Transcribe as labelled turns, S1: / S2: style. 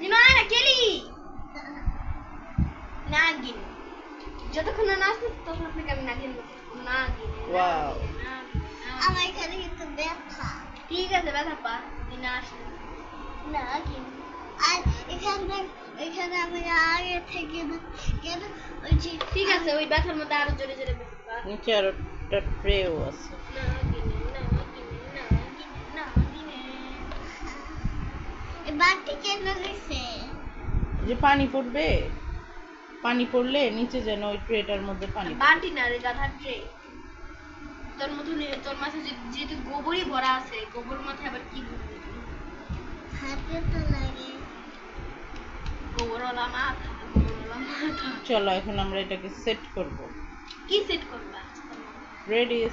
S1: নিমা না গেলি নাগিন যতক্ষণ না আসবে ততক্ষণ আমি
S2: Wow.
S1: নাগিন, নাগিন।
S3: আমার এখানে কিন্তু ব্যথা।
S1: ঠিক আছে ব্যথা পা। তুই না আসলে। নাগিন
S3: আর এখানে এখানে আমি আগে থেকে কেন ওই
S1: ঠিক আছে ওই ব্যথার মধ্যে আরও জোরে জোরে ব্যথা
S2: নিচে আরও একটা ট্রেও আছে।
S1: নাগিনে
S3: বাটি কেন দিছে?
S2: যে পানি পড়বে পানি পড়লে নিচে যেন ওই ট্রেটার মধ্যে পানি
S1: বাটি না রে গাধার ট্রে। তোর মতন তোর যে- যেহেতু গোবরই ভরা আছে গোবর মাথায় আবার কি ভরবি তুই?
S3: হাতে তো লাগে।
S1: গোবরওয়ালা মাথা গোবরওয়ালা মাথা
S2: চলো এখন আমরা এটাকে সেট করব।
S1: কি সেট করবা?
S2: রেডি